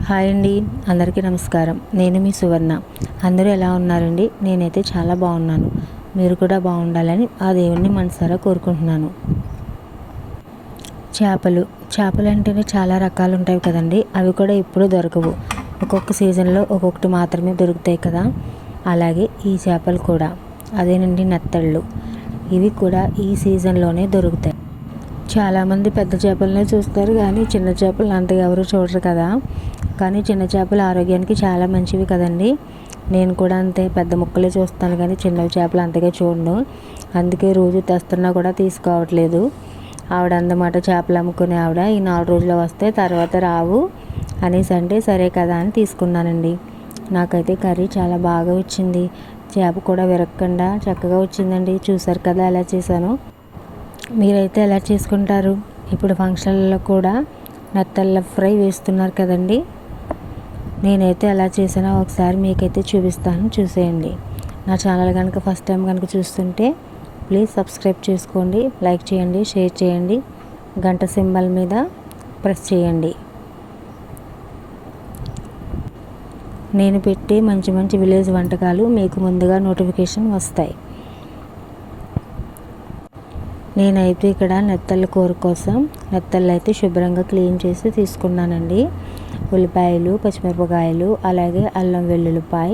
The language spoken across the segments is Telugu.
హాయ్ అండి అందరికీ నమస్కారం. నేను మీ సువర్ణ. అందరూ ఎలా ఉన్నారండి? నేనైతే చాలా బాగున్నాను. మీరు కూడా బాగుండాలని ఆ దేవుణ్ణి మనసారా కోరుకుంటున్నాను. చేపలు. చేపలు అంటేనే చాలా రకాలు ఉంటాయి కదండి. అవి కూడా ఇప్పుడు దొరకవు. ఒక్కొక్క సీజన్లో ఒక్కొక్కటి మాత్రమే దొరుకుతాయి కదా. అలాగే ఈ చేపలు కూడా. అదేనండి నెత్తళ్ళు. ఇవి కూడా ఈ సీజన్లోనే దొరుకుతాయి. చాలామంది పెద్ద చేపలనే చూస్తారు కానీ చిన్న చేపలు అంతగా ఎవరు చూడరు కదా. కానీ చిన్న చేపలు ఆరోగ్యానికి చాలా మంచివి కదండి. నేను కూడా అంతే పెద్ద ముక్కలే చూస్తాను కానీ చిన్న చేపలు అంతగా చూడను. అందుకే రోజు తెస్తున్నా కూడా తీసుకోవట్లేదు. ఆవిడ అందమాట చేపలు అమ్ముకునే ఆవిడ ఈ నాలుగు రోజులు వస్తే తర్వాత రావు అనేసి అంటే సరే కదా అని తీసుకున్నానండి. నాకైతే కర్రీ చాలా బాగా వచ్చింది. చేప కూడా విరగకుండా చక్కగా వచ్చిందండి. చూసారు కదా ఎలా చేశాను. మీరైతే ఎలా చేసుకుంటారు? ఇప్పుడు ఫంక్షన్లలో కూడా నత్తల్ల ఫ్రై వేస్తున్నారు కదండి. నేనైతే ఎలా చేసానో ఒకసారి మీకైతే చూపిస్తాను. చూసేయండి. నా ఛానల్ కనుక ఫస్ట్ టైం కనుక చూస్తుంటే ప్లీజ్ సబ్స్క్రైబ్ చేసుకోండి లైక్ చేయండి షేర్ చేయండి. గంట సింబల్ మీద ప్రెస్ చేయండి. నేను పెట్టే మంచి మంచి విలేజ్ వంటకాలు మీకు ముందుగా నోటిఫికేషన్ వస్తాయి. నేనైతే ఇక్కడ నెత్తళ్ళ కూర కోసం నెత్తళ్ళు అయితే శుభ్రంగా క్లీన్ చేసి తీసుకున్నానండి. ఉల్లిపాయలు పచ్చిమిరపకాయలు అలాగే అల్లం వెల్లుల్లిపాయ.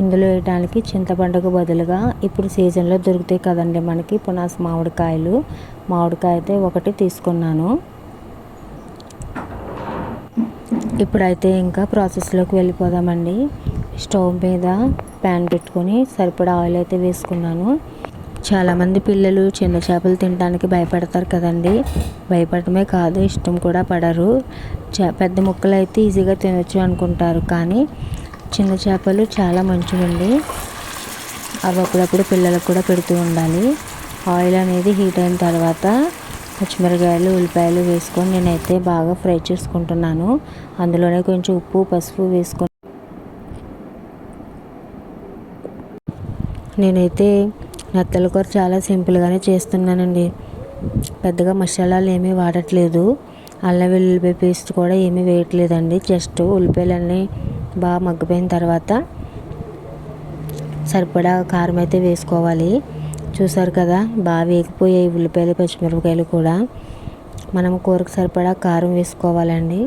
ఇందులో వేయడానికి చింతపండుకు బదులుగా ఇప్పుడు సీజన్లో దొరుకుతాయి కదండి మనకి పునాస మామిడికాయలు. మామిడికాయ అయితే ఒకటి తీసుకున్నాను. ఇప్పుడైతే ఇంకా ప్రాసెస్లోకి వెళ్ళిపోదామండి. స్టవ్ మీద ప్యాన్ పెట్టుకొని సరిపడా ఆయిల్ అయితే వేసుకున్నాను. చాలామంది పిల్లలు చిన్న చేపలు తినడానికి భయపడతారు కదండి. భయపడటమే కాదు ఇష్టం కూడా పడరు. పెద్ద ముక్కలు అయితే ఈజీగా తినొచ్చు అనుకుంటారు. కానీ చిన్న చేపలు చాలా మంచివండి. అవి అప్పుడప్పుడు పిల్లలకు కూడా పెడుతూ ఉండాలి. ఆయిల్ అనేది హీట్ అయిన తర్వాత పచ్చిమిరకాయలు ఉల్లిపాయలు వేసుకొని నేనైతే బాగా ఫ్రై చేసుకుంటున్నాను. అందులోనే కొంచెం ఉప్పు పసుపు వేసుకొని నేనైతే నత్తల కూర చాలా సింపుల్గానే చేస్తున్నానండి. పెద్దగా మసాలాలు ఏమీ వాడట్లేదు. అల్లం వెల్లుల్లిపాయ పేస్ట్ కూడా ఏమీ వేయట్లేదండి. జస్ట్ ఉల్లిపాయలన్నీ బాగా మగ్గిపోయిన తర్వాత సరిపడా కారం అయితే వేసుకోవాలి. చూసారు కదా బాగా వేగిపోయాయి ఉల్లిపాయలు పచ్చిమిరపకాయలు కూడా. మనం కూరకు సరిపడా కారం వేసుకోవాలండి.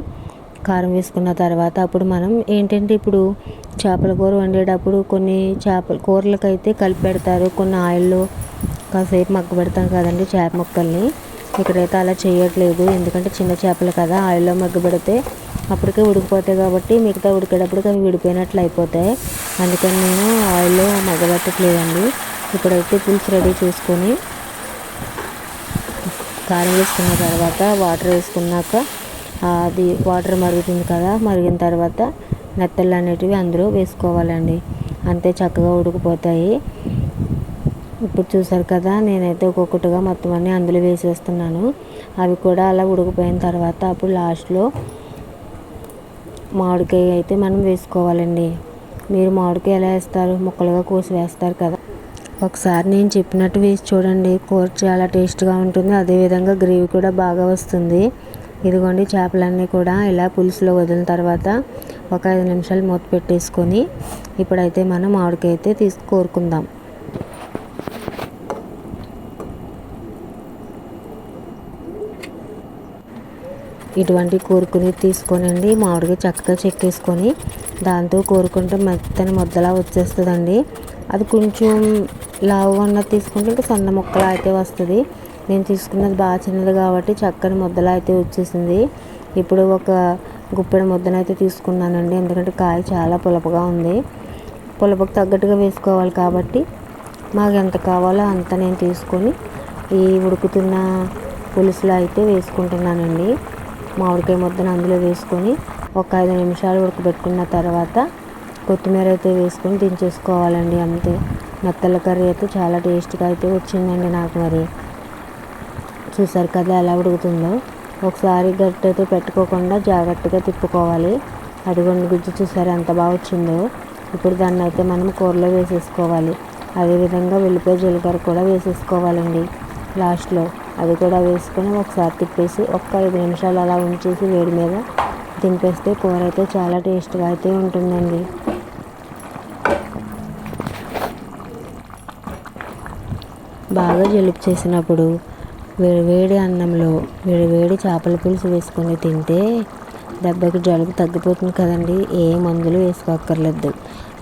కారం వేసుకున్న తర్వాత అప్పుడు మనం ఏంటంటే ఇప్పుడు చేపల కూర వండేటప్పుడు కొన్ని చేపల కూరలకు అయితే కలిపి పెడతారు. కొన్ని ఆయిల్లో కాసేపు మగ్గ పెడతాం కదండి చేప ముక్కల్ని. ఇక్కడైతే అలా చేయట్లేదు. ఎందుకంటే చిన్న చేపలు కదా ఆయిల్లో మగ్గ పెడితే అప్పటికే ఉడికిపోతాయి కాబట్టి మిగతా ఉడికేటప్పటికి అవి విడిపోయినట్లు అయిపోతాయి. అందుకని నేను ఆయిల్లో మగ్గబెట్టట్లేదండి ఇప్పుడైతే పులుసు రెడీ చేసుకొని కారం వేసుకున్న తర్వాత వాటర్ వేసుకున్నాక అది వాటర్ మరుగుతుంది కదా మరిగిన తర్వాత నెత్తళ్ళు అనేటివి అందులో వేసుకోవాలండి. అంతే చక్కగా ఉడికిపోతాయి. ఇప్పుడు చూసారు కదా నేనైతే ఒక్కొక్కటిగా మొత్తం అన్నీ అందులో వేసేస్తున్నాను. అవి కూడా అలా ఉడికిపోయిన తర్వాత అప్పుడు లాస్ట్లో మామిడికాయ అయితే మనం వేసుకోవాలండి. మీరు మామిడికాయ ఎలా వేస్తారు? ముక్కలుగా కోసి వేస్తారు కదా. ఒకసారి నేను చెప్పినట్టు వేసి చూడండి. కూర చాలా టేస్ట్గా ఉంటుంది. అదేవిధంగా గ్రేవీ కూడా బాగా వస్తుంది. ఇదిగోండి చేపలన్నీ కూడా ఇలా పులుసులో వదిలిన తర్వాత ఒక ఐదు నిమిషాలు మూత పెట్టేసుకొని ఇప్పుడైతే మనం మామిడికైతే తీసు కోరుకుందాం. ఇటువంటి కోరుకుని తీసుకోనండి. మామిడికి చక్కగా చెక్కేసుకొని దాంతో కోరుకుంటే మెత్తని ముద్దలా వచ్చేస్తుందండి. అది కొంచెం లావుగా ఉన్నది తీసుకుంటే ఇంకా సన్న ముక్కలా అయితే వస్తుంది. నేను తీసుకున్నది బాగా చిన్నది కాబట్టి చక్కని ముద్దలా అయితే వచ్చేసింది. ఇప్పుడు ఒక గుప్పెడు ముద్దనైతే తీసుకున్నానండి. ఎందుకంటే కాయ చాలా పులపగా ఉంది. పులపకు తగ్గట్టుగా వేసుకోవాలి కాబట్టి మాకు ఎంత కావాలో అంత నేను తీసుకొని ఈ ఉడుకుతున్న పులుసులో అయితే వేసుకుంటున్నానండి. మామిడికాయ ముద్దను అందులో వేసుకొని ఒక ఐదు నిమిషాలు ఉడకబెట్టుకున్న తర్వాత కొత్తిమీర అయితే వేసుకొని దించేసుకోవాలండి. అంతే. మెత్తల కర్రీ అయితే చాలా టేస్ట్గా అయితే వచ్చిందండి నాకు మరి. చూసారు కదా ఎలా ఉడుకుతుందో. ఒకసారి గట్టి అయితే పెట్టుకోకుండా జాగ్రత్తగా తిప్పుకోవాలి. అదిగోండి గుజ్జు చూసారు ఎంత బాగా వచ్చిందో. ఇప్పుడు దాన్ని అయితే మనం కూరలో వేసేసుకోవాలి. అదేవిధంగా వెల్లిపాయ జీలకర్ర కూడా వేసేసుకోవాలండి. లాస్ట్లో అది కూడా వేసుకొని ఒకసారి తిప్పేసి ఒక్క ఐదు నిమిషాలు అలా ఉంచేసి వేడి మీద దింపేస్తే కూర అయితే చాలా టేస్ట్గా అయితే ఉంటుందండి. బాగా జలుబు చేసినప్పుడు వేడివేడి అన్నంలో వేడివేడి చేపల పులుసు వేసుకొని తింటే దెబ్బకి జలుబు తగ్గిపోతుంది కదండి. ఏ మందులు వేసుకోక్కర్లేదు.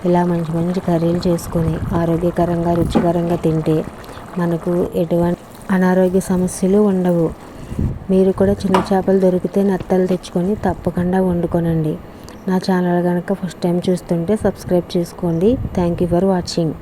ఇలా మంచి మంచి కర్రీలు చేసుకొని ఆరోగ్యకరంగా రుచికరంగా తింటే మనకు ఎటువంటి అనారోగ్య సమస్యలు ఉండవు. మీరు కూడా చిన్న చేపలు దొరికితే నత్తలు తెచ్చుకొని తప్పకుండా వండుకోనండి. నా ఛానల్ కనుక ఫస్ట్ టైం చూస్తుంటే సబ్స్క్రైబ్ చేసుకోండి. Thank you for watching.